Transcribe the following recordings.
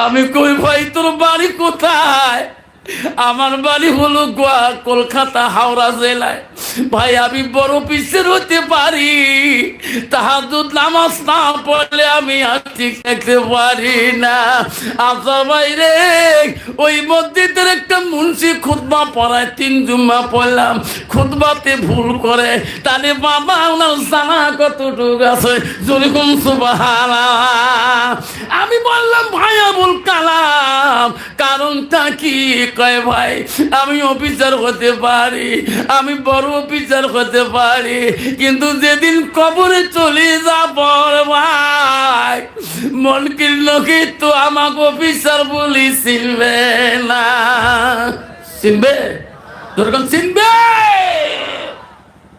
আমি কই ভাই তোর বাড়ি কোথায়? আমার বাড়ি হলো গোয়া, কলকাতা, হাওড়া জেলায়। ভাই, আমি বড় পিসের হতে পারি। তাহাজুদ নামাজ না পড়লে আমি থাকতে পারি না। আচ্ছা ভাই রে, ওই মসজিদের একটা মুন্সি খুতবা পড়ায় তিন জুম্মা পড়লাম। খুতবাতে ভুল করে। তাহলে বাবা, ওনার জানা কতটুকু আছে? সুবাহানা আমি বললাম ভাই আবুল কালাম। কারণটা কি? কয়, ভাই, আমি অফিসার হতে পারি, আমি বড় অফিসার হতে পারি, কিন্তু যেদিন কবরে চলে যাব ভাই মনকির লোকে তো আমাকে অফিসার বলি চিনবে না? চিনবে? যেরকম চিনবে?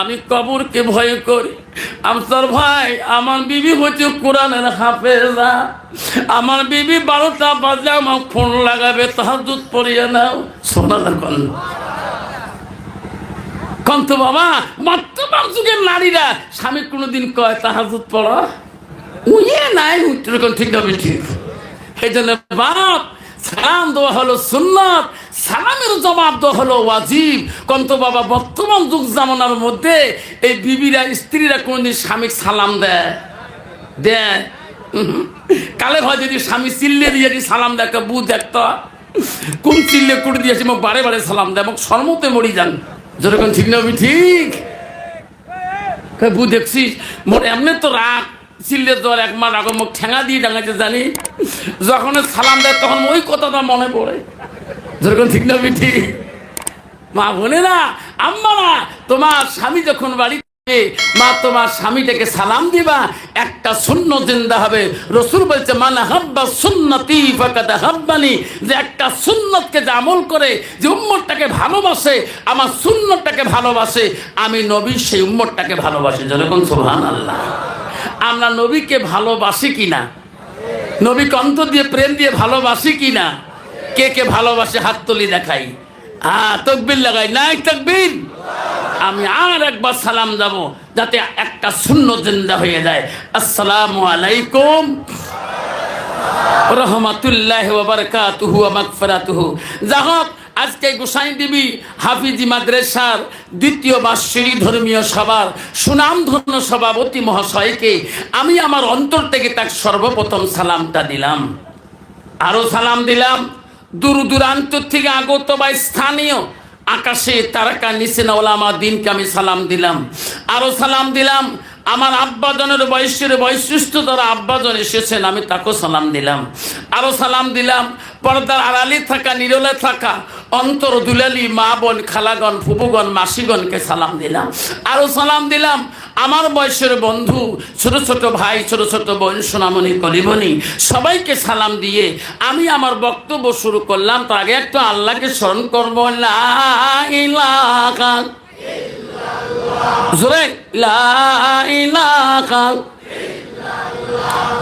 আমি কবরকে ভয় করি। আমসার ভাই, আমার বিবি হচ্ছে কোরআনের হাফেজা। আমার বিবি বারোটা বাজে আমার ফোন লাগাবে তাহার দুধ পরিয়ে নাও সোনাদার কল কন্ত বাবা, বর্তমান যুগের নারীরা, স্বামী কোনোদিন কয় তাহার দুধ পড়া? উইয়ে নাই এরকম ঠিক হবে ঠিক। এই জন্য বাপ, সালাম দেওয়া হলো সুন্নত। সালামের জবাব দেওয়া হলো ওয়াজিব। কন্ত বাবা, বর্তমান যুগ জামানার মধ্যে এই বিবিরা, স্ত্রীরা কোনদিন স্বামীর সালাম দেয়। উহুম। কালে হয় যদি স্বামী চিল্লে দিয়ে যদি সালাম কোন চিল্লে মোক বারে বারে সালাম দেয়, মোক সর্মতে মরি যান। যেরকম ঠিক না ঠিক? বু দেখছিস? মোর এমনি তো রাগ। চিল্লে তোর এক মাস আগে মুখ ঠেঙা দিয়ে ডাঙাতে জানি। যখন সালাম দেয়, তখন ওই কথাটা মনে পড়ে। যেরকম ঠিক না আমি ঠিক মা বোনেরা আম্মারা তোমার স্বামী যখন বাড়িতে মা তোমার স্বামীটাকে সালাম দিবা, একটা শূন্য জিন্দা হবে। রসুল বলছে মানে হাব্বা সুন্নতি ফাকাদ হাব্বানি। যে একটা সুন্নতকে যে আমল করে, যে উম্মতটাকে ভালোবাসে, আমার সুন্নতটাকে ভালোবাসে, আমি নবী সেই উম্মতটাকে ভালোবাসি। যেরকম সোহান আল্লাহ আমরা নবীকে ভালোবাসি কিনা? নবী কন্ত দিয়ে, প্রেম দিয়ে ভালোবাসি কিনা? কে কে ভালোবাসে হাত তুলি দেখাই। হ্যাঁ তকবির লাগাই। নাই তকবির? আমি আর একবার সালাম যাব যাতে একটা শূন্য জিন্দা হয়ে যায়। আসসালামু আলাইকুম। রহমাতুল্লাহ বারকাতুহু মাগফিরাতুহু। যাহক আজকে গোসাই দেবী হাফিজি মাদ্রাসার দ্বিতীয় বার্ষিক ধর্মীয় সভার সুনামধন্য সভাপতি মহাশয়কে আমি আমার অন্তর থেকে তার সর্বপ্রথম সালামটা দিলাম। আরও সালাম দিলাম। দূর দূরান্ত থেকে আগত বা স্থানীয় আকাশে তারাকা নিচে না ওলামা দিনকে আমি সালাম দিলাম। আরও সালাম দিলাম। আমার আব্বাজনের বয়সের বৈশিষ্ট্য দ্বারা আব্বাজন এসেছেন, আমি তাকেও সালাম দিলাম। আরও সালাম দিলাম, পর্দার আড়ালি থাকা, নিরলে থাকা, অন্তর দুলালি, মা বোন, খালাগণ ফুপুগণ মাসিগণকে সালাম দিলাম। আরও সালাম দিলাম, আমার বয়সের বন্ধু, ছোট ছোট ভাই, ছোট ছোট বোন, সোনামণি, কলিমণি, সবাইকে সালাম দিয়ে আমি আমার বক্তব্য শুরু করলাম। তার আগে একটু আল্লাহকে স্মরণ করব জোরে, লা ইলাহা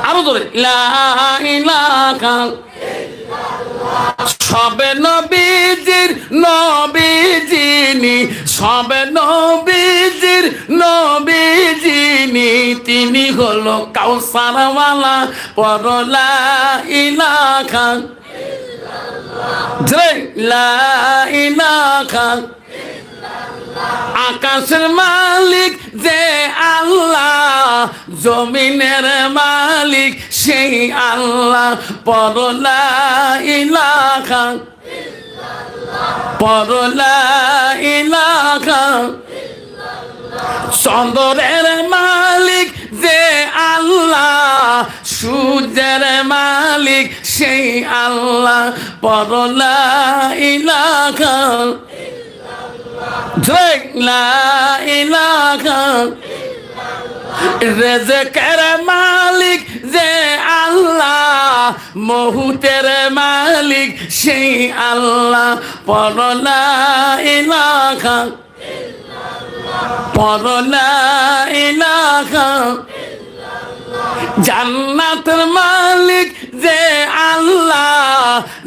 আরও জোরে, লা ইলাহা সবে নবীজির নবীজিনি, সবে নবীজির নবীজিনি, তিনি হলো কাউসারওয়ালা পরলা ইলাখা লা ইলাখা আকাশের মালিক যে আল্লাহ, জমিনের মালিক সেই আল্লাহ। পরলা ইলাখা পরলা ইলাখা চন্দ্রের মালিক যে আল্লাহ, সূর্যের মালিক সেই আল্লাহ। পরলা ইলাহা রেজেকের মালিক যে আল্লাহ মহুতের মালিক সেই আল্লাহ। পরলা পরলা জান্নাতের মালিক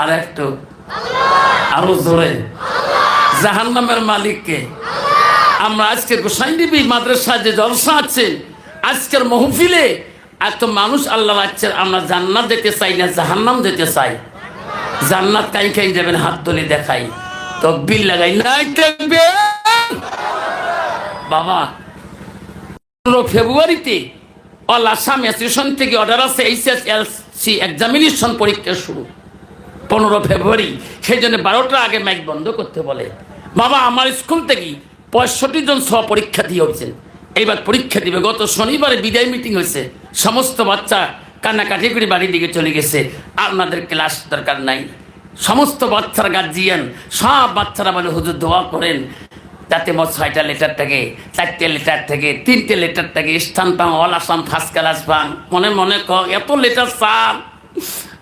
আর একটু আরও জোরে। জাহান্নামের মালিক কে আমরা আজকে গোসাইনবী মাদ্রাসা যে জলসা আছে, আজকের মহফিলে এত মানুষ আল্লাহ রাখছেন, আমরা জান্নাত যেতে চাই না, জাহান্নাম যেতে চাই। জান্নাত কাই কাই যাবেন, হাত তুলে দেখাই। তকবির লাগাই, নাই দেখবে বাবা পনেরো ফেব্রুয়ারিতে অল আসাম অ্যাসোসিয়েশন থেকে অর্ডার আছে এইচএস এল সি এক্সামিনেশন পরীক্ষা শুরু। পনেরো ফেব্রুয়ারি, সেই জন্য বারোটার আগে মাইক বন্ধ করতে বলে। বাবা, আমার স্কুল থেকে পঁয়ষট্টি জন সহ পরীক্ষা দিয়ে হয়েছেন এইবার পরীক্ষা দিবে। গত শনিবারে বিদায় মিটিং হয়েছে। সমস্ত বাচ্চা কান্নাকাটি করে বাড়ির দিকে চলে গেছে। আপনাদের ক্লাস দরকার নাই। সমস্ত বাচ্চারা গার্জিয়ান সব বাচ্চারা মানে হুজুর, দোয়া করেন যাতে মোট ছয়টা লেটার থেকে, চারটে লেটার থেকে, তিনটে লেটার থেকে, স্থান পাং অল আসাম ফার্স্ট ক্লাস পাং মনে মনে ক এত লেটার সার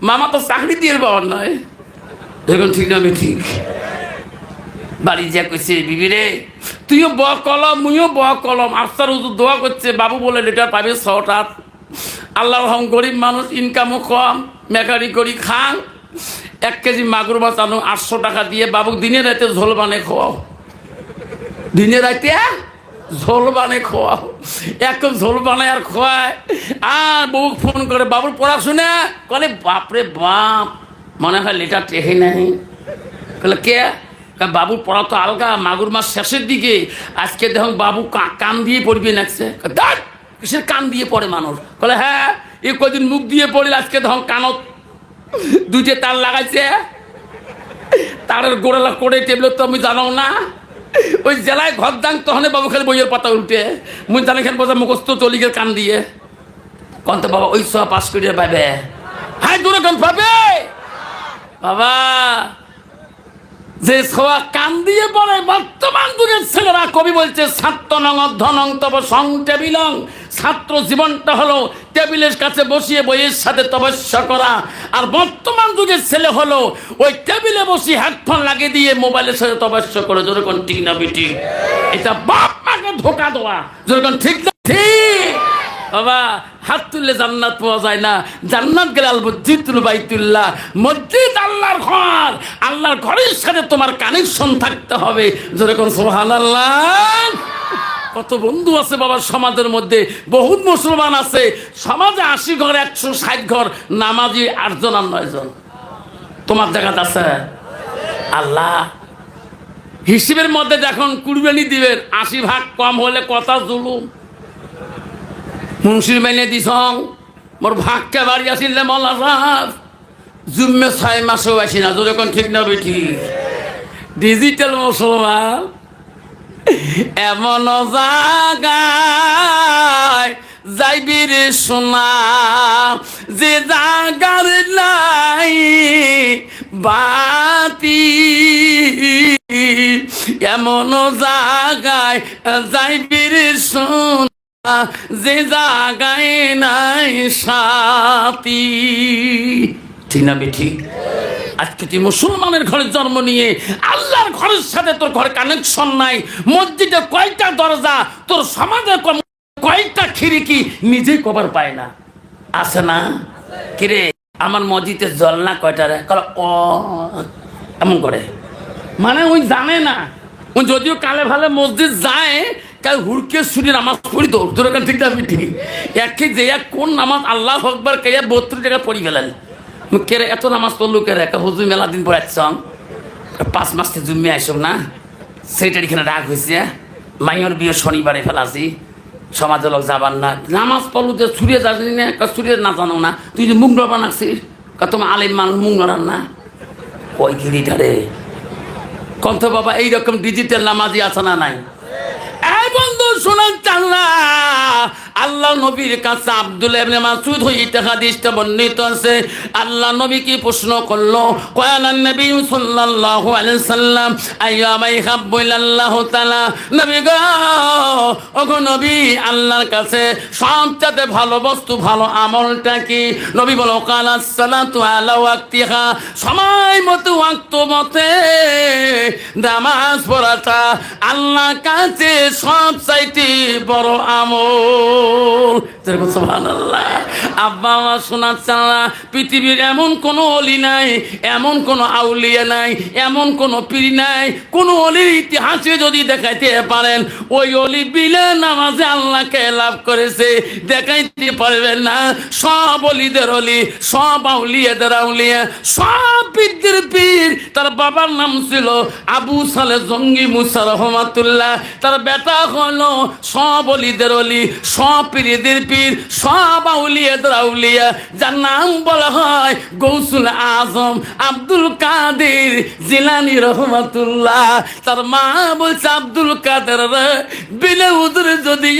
মামা তো চাকরি দিয়ে পাওয়ার নয় দেখুন, ঠিক না আমি ঠিক। বাড়ি যা কইছে, বিবি রে, তুইও ব কলম, মুইও ব কলম, আফসার হুজুর দোয়া করছে, বাবু বলে লেটার পাবে ছটা আল্লাহ রহম, গরিব মানুষ ইনকামও কম মেকারি করি খান। এক কেজি মাগুর মাছ আনো, আটশো টাকা দিয়ে বাবু দিনে রাতে ঝোল বানে খাওয়াও। দিনে রাতে ঝোল বানে খাওয়াও এক ঝোল বানায় আর খোয়ায়। আর বউ ফোন করে বাবুর পড়াশোনা? কলে বাপরে বাপ মনে হয় লেটার টেহে নাই। কলে কে? বাবুর পড়া তো আলগা মাগুর মাস শেষের দিকে। আজকে দেখুন বাবু কান দিয়ে পড়বে নাকছে। ধ্যাৎ, কিসের কান দিয়ে পড়ে মানুষ? বলে হ্যাঁ এ কদিন মুখ দিয়ে পড়িল আজকে দেখুন কানত দুইটে তার লাগাইছে। তারের গোড়ালা করে টেবিল তো আমি জানাও না। ওই জেলায় ঘর দাং তখন বাবু খালি বইয়ের পাতা উল্টে। মুই জানি খান বোঝা মুখস্থ চলি গেল কান দিয়ে। কন্ত বাবা, ওই সব পাস করিয়ে পাবে হাই দূরে কন পাবে? বাবা যে ছোয়া কান দিয়ে পড়ে বর্তমান যুগের ছেলেরা কবি বলছে, ছাত্র নং, ধনং, তব সং, টেবিলং। ছাত্র জীবনটা হলো টেবিলের কাছে বসিয়ে বইয়ের সাথে তপস্যা করা। আর বর্তমান যুগের ছেলে হলো ওই টেবিলে বসে হেডফোন লাগিয়ে দিয়ে মোবাইলের সাথে তপস্যা করে। যেরকম ঠিক না বিটি, এটা বাপ মাকে ধোকা দেওয়া। যেরকম ঠিক না বাবা, হাত তুললে জান্নাত পাওয়া যায় না। জান্নাত গেলে আল মসজিদুল বাইতুল্লাহ। মসজিদ আল্লাহর ঘর। আল্লাহর ঘরের সাথে তোমার কানেকশন থাকতে হবে। যেরকম সোহান আল্লাহ কত বন্ধু আছে বাবা সমাজের মধ্যে। বহুত মুসলমান আছে। সমাজে আশি ঘর, একশো ষাট ঘর, নামাজি আটজন আর নয় জন। তোমার জায়গাতে আছে? আল্লাহ। হিসেবের মধ্যে যখন কুরবানি দিবেন, আশি ভাগ কম হলে কথা জুলুম। মুন্সির মেনে দিছং মোর ভাগকে বাড়ি আসিলে মলা সাহ জুম্মে ছয় মাসও আসি না যখন ঠিক না বেঠি ডিজিটাল মুসলমান এমন জাগায় যাইবি রে সোনা। যে জাগার নাই বাতি। এমন জাগায় যাইবি রে সোনা। যে জাগায় নাই সাথী ঠিক না বেঠি আজকে তুই মুসলমানের ঘরে জন্ম নিয়ে আল্লাহর ঘরের সাথে তোর ঘরে কানেকশন নাই, মসজিদে কয়টা দরজা, তোর সমাজে কয়টা খিড়কি নিজেই কবার পায় না। আছে না? কিরে, আমার মসজিদে জল না কয়টা রে? ও, এমন করে। মানে ওই জানে না। ওই যদিও কালে ভালে মসজিদ যায় কাল হুড়কে শুনি নামাজ পড়ি তো তোর ঠিক আমি ঠিক। একে যে এক কোন নামাজ আল্লাহ হকবার কে বত্রিশ টাকা পড়ি গেলেন কেরে এত নামাজ পড়ল কেরে? একটা হুজুর মেলা দিন আসছং পাঁচ মাস থেকে জুম্মে আইসম না? সেইটার এখানে রাগ হয়েছে মাইয়র বিয়ে শনিবারে ফেলাছি। সমাজের লোক যাবার না। নামাজ পড়ল যে ছুরিয়ে যাবি না কা ছুরিয়ে না জানো না। তুই যে মুখ ডবা নাকছিস কা তোমার আলিম মানুষ মুখ নড়ান না। কই গিরিটারে কন্ত বাবা, এইরকম ডিজিটাল নামাজি আছে না নাই? এই বন্ধু শোনান চাল্লা আল্লাহ নবীর কাছে আব্দুল ইবনে মাসউদ হইতে হাদিসটা বর্ণিত আছে। আল্লাহ নবী কি প্রশ্ন করল? কয়ালান নবী সাল্লাল্লাহু আলাইহি সাল্লাম আইয়ামাই হাব্বু ইলাল্লাহু তাআলা। নবী গো, ওগো নবী, আল্লাহর কাছে সবচেয়ে ভালো বস্তু, ভালো আমলটা কি? নবী বলো কাল সালাতু আলা ওয়াক্তিহা। সময় মতো, ওয়াক্ত মতে নামাজ পড়াটা আল্লাহ কাছে সব চাইতে বড় আমল। আব্বা আমার চালা পৃথিবীর এমন কোনো অলি নাই, এমন কোনো আউলিয়া নাই, এমন কোনো পীর নাই। কোন অলির ইতিহাসে যদি দেখাইতে পারেন, ওই অলি বিলে নামাজে আল্লাহকে লাভ করেছে। দেখাইতে পারবেন না। সব অলিদের অলি, সব আউলিয়াদের আউলিয়া, সব পীরদের পীর। তার বাবার নাম ছিল আবু সালে জঙ্গি মুসা রহমাতুল্লাহ। তার বেটা হলো সব অলিদের অলি, সব সব আউলিয়া যার নাম বলা হয় আজম আব্দুল আব্দুল যদি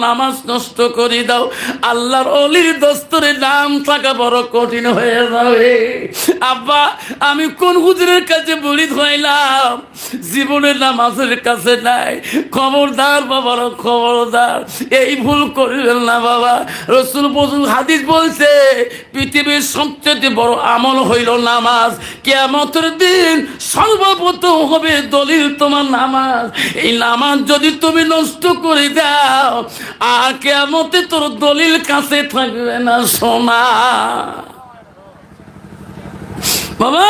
নামাজ নষ্ট করে দাও, আল্লাহর অলির দস্তরে নাম থাকা বড় কঠিন হয়ে যাবে। আব্বা, আমি কোন হুজুরের কাছে বলি ধরাইলাম জীবনের নামাজের কাছে নাই। খবরদার বাবার খবরদার। এই ভুল করবেন না বাবা। রসুল বজুল হাদিস বলছে, পৃথিবীর সবচেয়ে বড় আমল হইল নামাজ। কেয়ামতের দিন সর্বপ্রথম হবে দলিল তোমার নামাজ। এই নামাজ যদি তুমি নষ্ট করে দাও, আর কেয়ামতে তোর দলিল কাছে থাকবে না, সোনা। বাবা,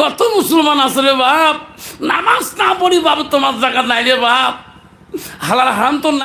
কত মুসলমান আছে রে বাপ। নামাজ না পড়ি বাপ, তোমার জায়গা নাই রে বাপ। হালার হারাম তো